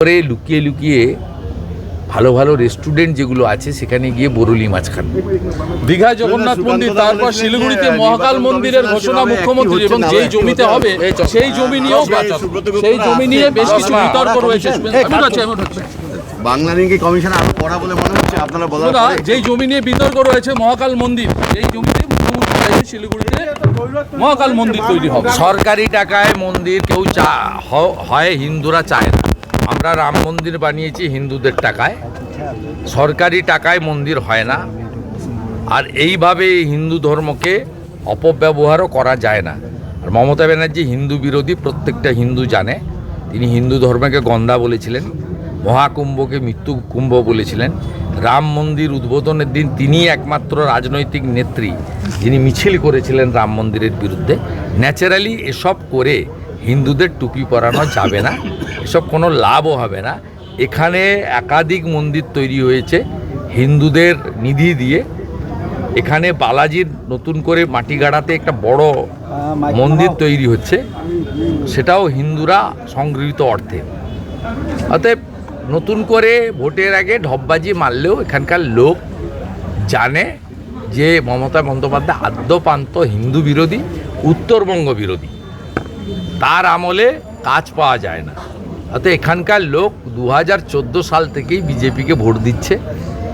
করে লুকিয়ে লুকিয়ে ভালো ভালো রেস্টুরেন্ট যেগুলো আছে সেখানে গিয়ে বরুলি মাছ খান দীঘায় জগন্নাথ মন্দির তারপর শিলিগুড়িতে মহাকাল মন্দিরের ঘোষণা মুখ্যমন্ত্রী এবং যেই জমিতে হবে সেই জমি নিয়েও সেই জমি নিয়ে বেশ কিছু বিতর্ক রয়েছে। বাংলা কমিশন আরও করা বলে মনে হচ্ছে আপনারা বলার যেই জমি নিয়ে বিতর্ক রয়েছে মহাকাল মন্দির সেই জমিতে শিলিগুড়িতে মহাকাল মন্দির তৈরি হবে। সরকারি টাকায় মন্দির কেউ চা হয় হিন্দুরা চায় না। আমরা রাম মন্দির বানিয়েছি হিন্দুদের টাকায়। সরকারি টাকায় মন্দির হয় না। আর এইভাবে হিন্দু ধর্মকে অপব্যবহারও করা যায় না। আর মমতা ব্যানার্জি হিন্দু বিরোধী প্রত্যেকটা হিন্দু জানে। তিনি হিন্দু ধর্মকে গন্ধা বলেছিলেন, মহাকুম্ভকে মৃত্যু কুম্ভ বলেছিলেন। রাম মন্দির উদ্বোধনের দিন তিনি একমাত্র রাজনৈতিক নেত্রী, যিনি মিছিল করেছিলেন রাম মন্দিরের বিরুদ্ধে। ন্যাচারালি এসব করে হিন্দুদের টুপি পরানো যাবে না। এসব কোনো লাভও হবে না। এখানে একাধিক মন্দির তৈরি হয়েছে, হিন্দুদের নিধি দিয়ে। এখানে বালাজির নতুন করে মাটি গাড়াতে একটা বড় মন্দির তৈরি হচ্ছে। সেটাও হিন্দুরা সংগৃহীত অর্থে। অতএব নতুন করে ভোটের আগে ঢপবাজি মারলেও এখানকার লোক জানে যে মমতা বন্দ্যোপাধ্যায় আদ্যপান্ত হিন্দু বিরোধী, উত্তরবঙ্গ বিরোধী। তার আমলে কাজ পাওয়া যায় না। অর্থাৎ এখানকার লোক দু হাজার চোদ্দ সাল থেকেই বিজেপিকে ভোট দিচ্ছে,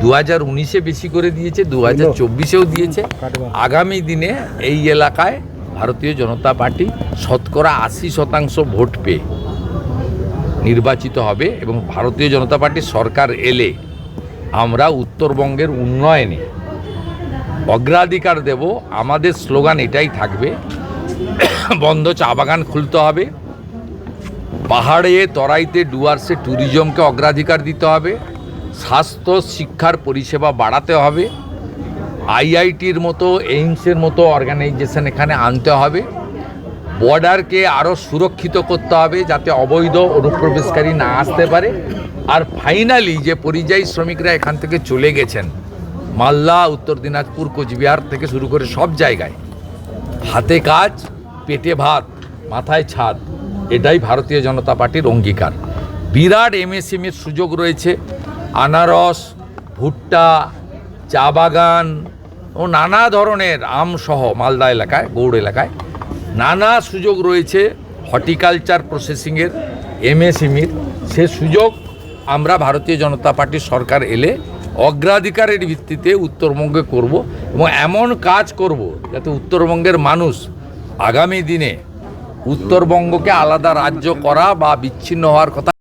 দু হাজার উনিশে বেশি করে দিয়েছে, দু হাজার চব্বিশেও দিয়েছে। আগামী দিনে এই এলাকায় ভারতীয় জনতা পার্টি শতকরা আশি শতাংশ ভোট পেয়ে নির্বাচিত হবে এবং ভারতীয় জনতা পার্টির সরকার এলে আমরা উত্তরবঙ্গের উন্নয়নে অগ্রাধিকার দেব। আমাদের স্লোগান এটাই থাকবে, বন্ধ চা বাগান খুলতে হবে। পাহাড়ে তরাইতে ডুয়ার্সে ট্যুরিজমকে অগ্রাধিকার দিতে হবে, স্বাস্থ্য, শিক্ষার পরিষেবা বাড়াতে হবে, আইআইটির মতো, এইমসের মতো অর্গানাইজেশন এখানে আনতে হবে, বর্ডারকে আরও সুরক্ষিত করতে হবে যাতে অবৈধ অনুপ্রবেশকারী না আসতে পারে, আর ফাইনালি যে পরিযায়ী শ্রমিকরা এখান থেকে চলে গেছেন, মালদা, উত্তর দিনাজপুর, কোচবিহার থেকে শুরু করে সব জায়গায়, হাতে কাজ, পেটে ভাত, মাথায় ছাদ। এটাই ভারতীয় জনতা পার্টির অঙ্গীকার। বিরাট এমএসএমএর সুযোগ রয়েছে। আনারস, ভুট্টা, চা বাগান ও নানা ধরনের আমসহ মালদা এলাকায়, গৌড় এলাকায় নানা সুযোগ রয়েছে হর্টিকালচার প্রসেসিংয়ের, এমএসএমইর। সে সুযোগ আমরা ভারতীয় জনতা পার্টির সরকার এলে অগ্রাধিকারের ভিত্তিতে উত্তরবঙ্গে করব এবং এমন কাজ করব যাতে উত্তরবঙ্গের মানুষ আগামী দিনে উত্তরবঙ্গকে আলাদা রাজ্য করা বা বিচ্ছিন্ন হওয়ার কথা।